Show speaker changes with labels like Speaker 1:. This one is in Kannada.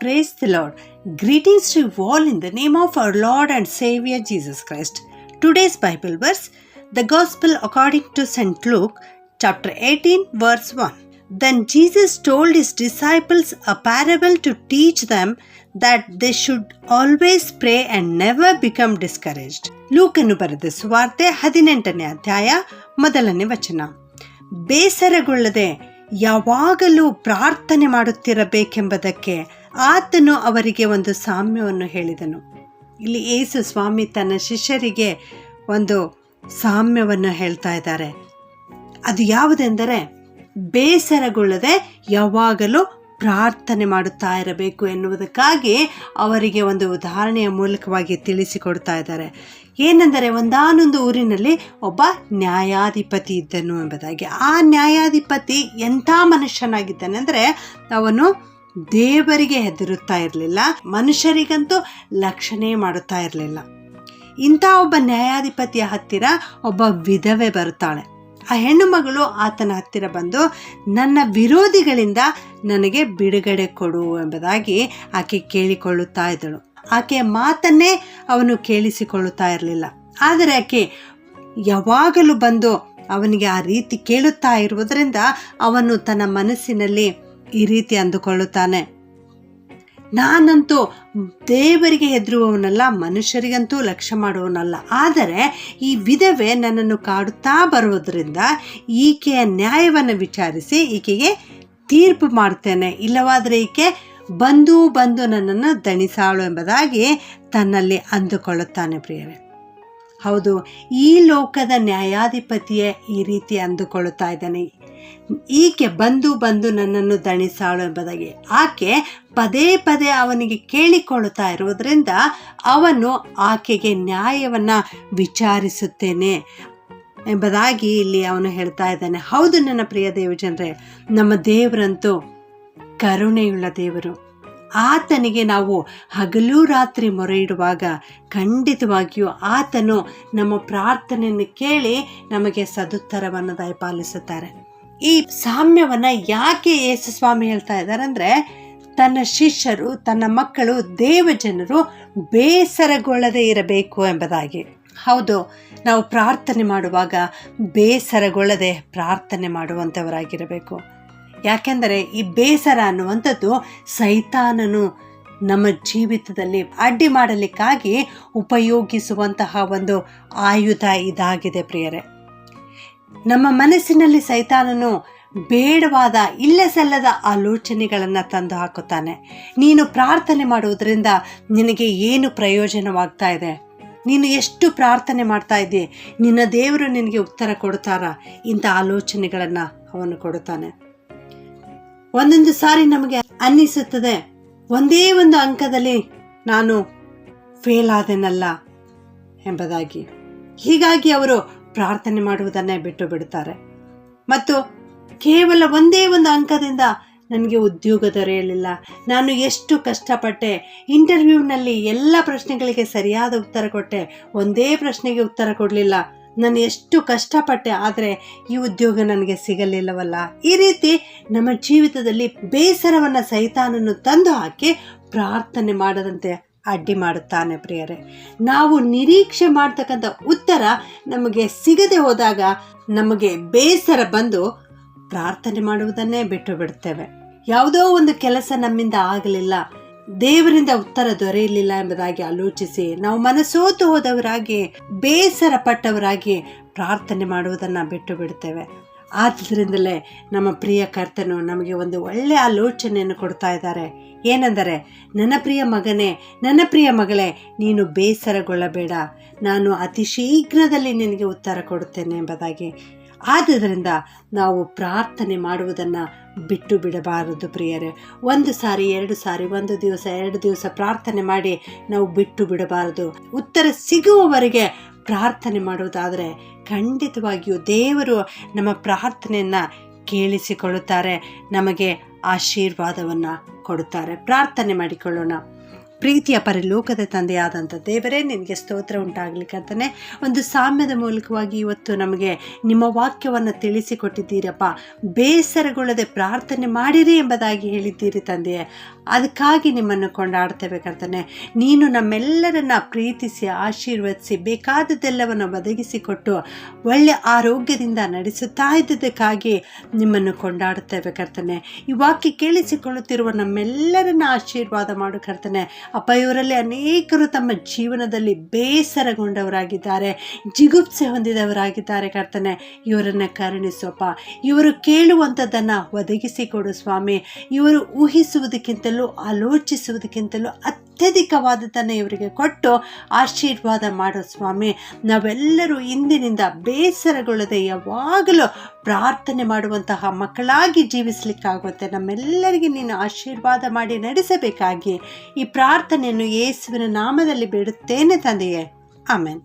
Speaker 1: Praise the Lord. Greetings to you all in the name of our Lord and Savior Jesus Christ. Today's Bible verse, the Gospel according to St. Luke, chapter 18, verse 1. Then Jesus told his disciples a parable to teach them that they should always pray and never become discouraged. ಲೂಕನು ಬರೆದ ಸುವಾರ್ತೆ ಹದಿನೆಂಟನೇ ಅಧ್ಯಾಯ ಮೊದಲನೇ ವಚನ ಬೇಸರಗೊಳ್ಳದೆ ಯಾವಾಗಲೂ ಪ್ರಾರ್ಥನೆ ಮಾಡುತ್ತಿರಬೇಕೆಂಬುದಕ್ಕೆ ಆತನು ಅವರಿಗೆ ಒಂದು ಸಾಮ್ಯವನ್ನು ಹೇಳಿದನು. ಇಲ್ಲಿ ಏಸು ಸ್ವಾಮಿ ತನ್ನ ಶಿಷ್ಯರಿಗೆ ಒಂದು ಸಾಮ್ಯವನ್ನು ಹೇಳ್ತಾ ಇದ್ದಾರೆ. ಅದು ಯಾವುದೆಂದರೆ, ಬೇಸರಗೊಳ್ಳದೆ ಯಾವಾಗಲೂ ಪ್ರಾರ್ಥನೆ ಮಾಡುತ್ತಾ ಇರಬೇಕು ಎನ್ನುವುದಕ್ಕಾಗಿ ಅವರಿಗೆ ಒಂದು ಉದಾಹರಣೆಯ ಮೂಲಕವಾಗಿ ತಿಳಿಸಿಕೊಡ್ತಾ ಇದ್ದಾರೆ. ಏನೆಂದರೆ, ಒಂದಾನೊಂದು ಊರಿನಲ್ಲಿ ಒಬ್ಬ ನ್ಯಾಯಾಧಿಪತಿ ಇದ್ದನು ಎಂಬುದಾಗಿ. ಆ ನ್ಯಾಯಾಧಿಪತಿ ಎಂಥ ಮನುಷ್ಯನಾಗಿದ್ದಾನೆ ಅಂದರೆ ಅವನು ದೇವರಿಗೆ ಹೆದರುತ್ತಾ ಇರಲಿಲ್ಲ, ಮನುಷ್ಯರಿಗಂತೂ ಲಕ್ಷಣೆ ಮಾಡುತ್ತಾ ಇರಲಿಲ್ಲ. ಇಂಥ ಒಬ್ಬ ನ್ಯಾಯಾಧಿಪತಿಯ ಹತ್ತಿರ ಒಬ್ಬ ವಿಧವೆ ಬರುತ್ತಾಳೆ. ಆ ಹೆಣ್ಣು ಮಗಳು ಆತನ ಹತ್ತಿರ ಬಂದು, ನನ್ನ ವಿರೋಧಿಗಳಿಂದ ನನಗೆ ಬಿಡುಗಡೆ ಕೊಡು ಎಂಬುದಾಗಿ ಆಕೆ ಕೇಳಿಕೊಳ್ಳುತ್ತಾ ಇದ್ದಳು. ಆಕೆಯ ಮಾತನ್ನೇ ಅವನು ಕೇಳಿಸಿಕೊಳ್ಳುತ್ತಾ ಇರಲಿಲ್ಲ. ಆದರೆ ಆಕೆ ಯಾವಾಗಲೂ ಬಂದು ಅವನಿಗೆ ಆ ರೀತಿ ಕೇಳುತ್ತಾ ಇರುವುದರಿಂದ ಅವನು ತನ್ನ ಮನಸ್ಸಿನಲ್ಲಿ ಈ ರೀತಿ ಅಂದುಕೊಳ್ಳುತ್ತಾನೆ. ನಾನಂತೂ ದೇವರಿಗೆ ಹೆದರುವವನಲ್ಲ, ಮನುಷ್ಯರಿಗಂತೂ ಲಕ್ಷ್ಯ ಮಾಡುವವನಲ್ಲ. ಆದರೆ ಈ ವಿಧವೆ ನನ್ನನ್ನು ಕಾಡುತ್ತಾ ಬರುವುದರಿಂದ ಈಕೆಯ ನ್ಯಾಯವನ್ನು ವಿಚಾರಿಸಿ ಈಕೆಗೆ ತೀರ್ಪು ಮಾಡ್ತೇನೆ ಇಲ್ಲವಾದರೆ ಈಕೆ ಬಂದು ಬಂದು ನನ್ನನ್ನು ದಣಿಸಾಳು ಎಂಬುದಾಗಿ ತನ್ನಲ್ಲಿ ಅಂದುಕೊಳ್ಳುತ್ತಾನೆ ಪ್ರಿಯರೇ ಹೌದು, ಈ ಲೋಕದ ನ್ಯಾಯಾಧಿಪತಿಯೇ ಈ ರೀತಿ ಅಂದುಕೊಳ್ಳುತ್ತಾ ಇದ್ದಾನೆ. ಈಕೆ ಬಂದು ಬಂದು ನನ್ನನ್ನು ದಣಿಸಾಳು ಎಂಬುದಾಗಿ. ಆಕೆ ಪದೇ ಪದೇ ಅವನಿಗೆ ಕೇಳಿಕೊಳ್ಳುತ್ತಾ ಇರುವುದರಿಂದ ಅವನು ಆಕೆಗೆ ನ್ಯಾಯವನ್ನು ವಿಚಾರಿಸುತ್ತೇನೆ ಎಂಬುದಾಗಿ ಇಲ್ಲಿ ಅವನು ಹೇಳ್ತಾ ಇದ್ದಾನೆ. ಹೌದು ನನ್ನ ಪ್ರಿಯ ದೇವಜನರೇ, ನಮ್ಮ ದೇವರಂತೂ ಕರುಣೆಯುಳ್ಳ ದೇವರು. ಆತನಿಗೆ ನಾವು ಹಗಲು ರಾತ್ರಿ ಮೊರೆ ಇಡುವಾಗ ಖಂಡಿತವಾಗಿಯೂ ಆತನು ನಮ್ಮ ಪ್ರಾರ್ಥನೆಯನ್ನು ಕೇಳಿ ನಮಗೆ ಸದುತ್ತರವನ್ನು ದಯಪಾಲಿಸುತ್ತಾರೆ ಈ ಸಾಮ್ಯವನ್ನ ಯಾಕೆ ಯೇಸು ಸ್ವಾಮಿ ಹೇಳ್ತಾ ಇದ್ದಾರೆ ಅಂದ್ರೆ ತನ್ನ ಶಿಷ್ಯರು, ತನ್ನ ಮಕ್ಕಳು, ದೇವಜನರು ಬೇಸರಗೊಳ್ಳದೆ ಇರಬೇಕು ಎಂಬುದಾಗಿ. ಹೌದು, ನಾವು ಪ್ರಾರ್ಥನೆ ಮಾಡುವಾಗ ಬೇಸರಗೊಳ್ಳದೆ ಪ್ರಾರ್ಥನೆ ಮಾಡುವಂಥವರಾಗಿರಬೇಕು. ಯಾಕೆಂದರೆ ಈ ಬೇಸರ ಅನ್ನುವಂಥದ್ದು ಸೈತಾನನು ನಮ್ಮ ಜೀವಿತದಲ್ಲಿ ಅಡ್ಡಿ ಮಾಡಲಿಕ್ಕಾಗಿ ಉಪಯೋಗಿಸುವಂತಹ ಒಂದು ಆಯುಧ ಇದಾಗಿದೆ ಪ್ರಿಯರೇ. ನಮ್ಮ ಮನಸ್ಸಿನಲ್ಲಿ ಸೈತಾನನು ಬೇಡವಾದ ಇಲ್ಲ ಸಲ್ಲದ ಆಲೋಚನೆಗಳನ್ನು ತಂದು ಹಾಕುತ್ತಾನೆ. ನೀನು ಪ್ರಾರ್ಥನೆ ಮಾಡುವುದರಿಂದ ನಿನಗೆ ಏನು ಪ್ರಯೋಜನವಾಗ್ತಾ ಇದೆ? ನೀನು ಎಷ್ಟು ಪ್ರಾರ್ಥನೆ ಮಾಡ್ತಾ ಇದ್ದೀ? ನಿನ್ನ ದೇವರು ನಿನಗೆ ಉತ್ತರ ಕೊಡ್ತಾರ? ಇಂಥ ಆಲೋಚನೆಗಳನ್ನು ಅವನು ಕೊಡುತ್ತಾನೆ. ಒಂದೊಂದು ಸಾರಿ ನಮಗೆ ಅನ್ನಿಸುತ್ತದೆ, ಒಂದೇ ಒಂದು ಅಂಕದಲ್ಲಿ ನಾನು ಫೇಲ್ ಆದೆನಲ್ಲ ಎಂಬುದಾಗಿ. ಹೀಗಾಗಿ ಅವರು ಪ್ರಾರ್ಥನೆ ಮಾಡುವುದನ್ನೇ ಬಿಟ್ಟು ಬಿಡುತ್ತಾರೆ ಮತ್ತು ಕೇವಲ ಒಂದೇ ಒಂದು ಅಂಕದಿಂದ ನನಗೆ ಉದ್ಯೋಗ ದೊರೆಯಲಿಲ್ಲ. ನಾನು ಎಷ್ಟು ಕಷ್ಟಪಟ್ಟೆ, ಇಂಟರ್ವ್ಯೂನಲ್ಲಿ ಎಲ್ಲ ಪ್ರಶ್ನೆಗಳಿಗೆ ಸರಿಯಾದ ಉತ್ತರ ಕೊಟ್ಟೆ, ಒಂದೇ ಪ್ರಶ್ನೆಗೆ ಉತ್ತರ ಕೊಡಲಿಲ್ಲ. ನಾನು ಎಷ್ಟು ಕಷ್ಟಪಟ್ಟೆ ಆದರೆ ಈ ಉದ್ಯೋಗ ನನಗೆ ಸಿಗಲಿಲ್ಲವಲ್ಲ. ಈ ರೀತಿ ನಮ್ಮ ಜೀವಿತದಲ್ಲಿ ಬೇಸರವನ್ನು ಸೈತಾನನ್ನು ತಂದು ಹಾಕಿ ಪ್ರಾರ್ಥನೆ ಮಾಡದಂತೆ ಅಡ್ಡಿ ಮಾಡುತ್ತಾನೆ ಪ್ರಿಯರೇ. ನಾವು ನಿರೀಕ್ಷೆ ಮಾಡ್ತಕ್ಕಂಥ ಉತ್ತರ ನಮಗೆ ಸಿಗದೆ ಹೋದಾಗ ನಮಗೆ ಬೇಸರ ಬಂದು ಪ್ರಾರ್ಥನೆ ಮಾಡುವುದನ್ನೇ ಬಿಟ್ಟು ಬಿಡ್ತೇವೆ. ಯಾವುದೋ ಒಂದು ಕೆಲಸ ನಮ್ಮಿಂದ ಆಗಲಿಲ್ಲ, ದೇವರಿಂದ ಉತ್ತರ ದೊರೆಯಲಿಲ್ಲ ಎಂಬುದಾಗಿ ಆಲೋಚಿಸಿ ನಾವು ಮನಸೋತು ಹೋದವರಾಗಿ ಬೇಸರ ಪಟ್ಟವರಾಗಿ ಪ್ರಾರ್ಥನೆ ಮಾಡುವುದನ್ನು ಬಿಟ್ಟು ಬಿಡ್ತೇವೆ. ಆದ್ದರಿಂದಲೇ ನಮ್ಮ ಪ್ರಿಯ ಕರ್ತನು ನಮಗೆ ಒಂದು ಒಳ್ಳೆಯ ಆಲೋಚನೆಯನ್ನು ಕೊಡ್ತಾ ಇದ್ದಾರೆ. ಏನೆಂದರೆ, ನನ್ನ ಪ್ರಿಯ ಮಗನೇ, ನನ್ನ ಪ್ರಿಯ ಮಗಳೇ, ನೀನು ಬೇಸರಗೊಳ್ಳಬೇಡ. ನಾನು ಅತಿ ಶೀಘ್ರದಲ್ಲಿ ನಿನಗೆ ಉತ್ತರ ಕೊಡುತ್ತೇನೆ ಎಂಬುದಾಗಿ. ಆದ್ದರಿಂದ ನಾವು ಪ್ರಾರ್ಥನೆ ಮಾಡುವುದನ್ನು ಬಿಟ್ಟು ಬಿಡಬಾರದು ಪ್ರಿಯರೇ. ಒಂದು ಸಾರಿ, ಎರಡು ಸಾರಿ, ಒಂದು ದಿವಸ, ಎರಡು ದಿವಸ ಪ್ರಾರ್ಥನೆ ಮಾಡಿ ನಾವು ಬಿಟ್ಟು ಬಿಡಬಾರದು. ಉತ್ತರ ಸಿಗುವವರೆಗೆ ಪ್ರಾರ್ಥನೆ ಮಾಡುವುದಾದರೆ ಖಂಡಿತವಾಗಿಯೂ ದೇವರು ನಮ್ಮ ಪ್ರಾರ್ಥನೆಯನ್ನು ಕೇಳಿಸಿಕೊಳ್ಳುತ್ತಾರೆ ನಮಗೆ ಆಶೀರ್ವಾದವನ್ನು ಕೊಡುತ್ತಾರೆ. ಪ್ರಾರ್ಥನೆ ಮಾಡಿಕೊಳ್ಳೋಣ. ಪ್ರೀತಿಯ ಪರಲೋಕದ ತಂದೆಯಾದಂಥ ದೇವರೇ ನಿನಗೆ ಸ್ತೋತ್ರ ಉಂಟಾಗಲಿ ಒಂದು ಸಾಮ್ಯದ ಮೂಲಕವಾಗಿ ಇವತ್ತು ನಮಗೆ ನಿಮ್ಮ ವಾಕ್ಯವನ್ನು ತಿಳಿಸಿಕೊಟ್ಟಿದ್ದೀರಪ್ಪ. ಬೇಸರಗೊಳ್ಳದೆ ಪ್ರಾರ್ಥನೆ ಮಾಡಿರಿ ಎಂಬುದಾಗಿ ಹೇಳಿದ್ದೀರಿ ತಂದೆಯೇ. ಅದಕ್ಕಾಗಿ ನಿಮ್ಮನ್ನು ಕೊಂಡಾಡ್ತೇವೆ ಕರ್ತನೆ. ನೀನು ನಮ್ಮೆಲ್ಲರನ್ನ ಪ್ರೀತಿಸಿ, ಆಶೀರ್ವದಿಸಿ, ಬೇಕಾದದ್ದೆಲ್ಲವನ್ನು ಒದಗಿಸಿಕೊಟ್ಟು ಒಳ್ಳೆ ಆರೋಗ್ಯದಿಂದ ನಡೆಸುತ್ತಾ ಇದ್ದದಕ್ಕಾಗಿ ನಿಮ್ಮನ್ನು ಕೊಂಡಾಡುತ್ತೇವೆ ಕರ್ತನೆ. ಈ ವಾಕ್ಯ ಕೇಳಿಸಿಕೊಳ್ಳುತ್ತಿರುವ ನಮ್ಮೆಲ್ಲರನ್ನ ಆಶೀರ್ವಾದ ಮಾಡು ಕರ್ತನೆ. ಅಪ್ಪ ಇವರಲ್ಲಿ ಅನೇಕರು ತಮ್ಮ ಜೀವನದಲ್ಲಿ ಬೇಸರಗೊಂಡವರಾಗಿದ್ದಾರೆ, ಜಿಗುಪ್ಸೆ ಹೊಂದಿದವರಾಗಿದ್ದಾರೆ ಕರ್ತನೆ. ಇವರನ್ನು ಕರುಣಿಸೋಪ್ಪ ಇವರು ಕೇಳುವಂಥದ್ದನ್ನು ಒದಗಿಸಿಕೊಡು ಸ್ವಾಮಿ. ಇವರು ಊಹಿಸುವುದಕ್ಕಿಂತಲೂ, ಆಲೋಚಿಸುವುದಕ್ಕಿಂತಲೂ ಅತ್ಯಧಿಕವಾದದ್ದನ್ನು ಇವರಿಗೆ ಕೊಟ್ಟು ಆಶೀರ್ವಾದ ಮಾಡೋ ಸ್ವಾಮಿ. ನಾವೆಲ್ಲರೂ ಇಂದಿನಿಂದ ಬೇಸರಗೊಳ್ಳದೆ ಯಾವಾಗಲೂ ಪ್ರಾರ್ಥನೆ ಮಾಡುವಂತಹ ಮಕ್ಕಳಾಗಿ ಜೀವಿಸಲಿಕ್ಕಾಗುತ್ತೆ. ನಮ್ಮೆಲ್ಲರಿಗೆ ನೀನು ಆಶೀರ್ವಾದ ಮಾಡಿ ನಡೆಸಬೇಕಾಗಿ ಈ ಪ್ರಾರ್ಥನೆಯನ್ನು ಯೇಸುವಿನ ನಾಮದಲ್ಲಿ ಬಿಡುತ್ತೇನೆ ತಂದೆಯೇ. ಆಮೇನ್.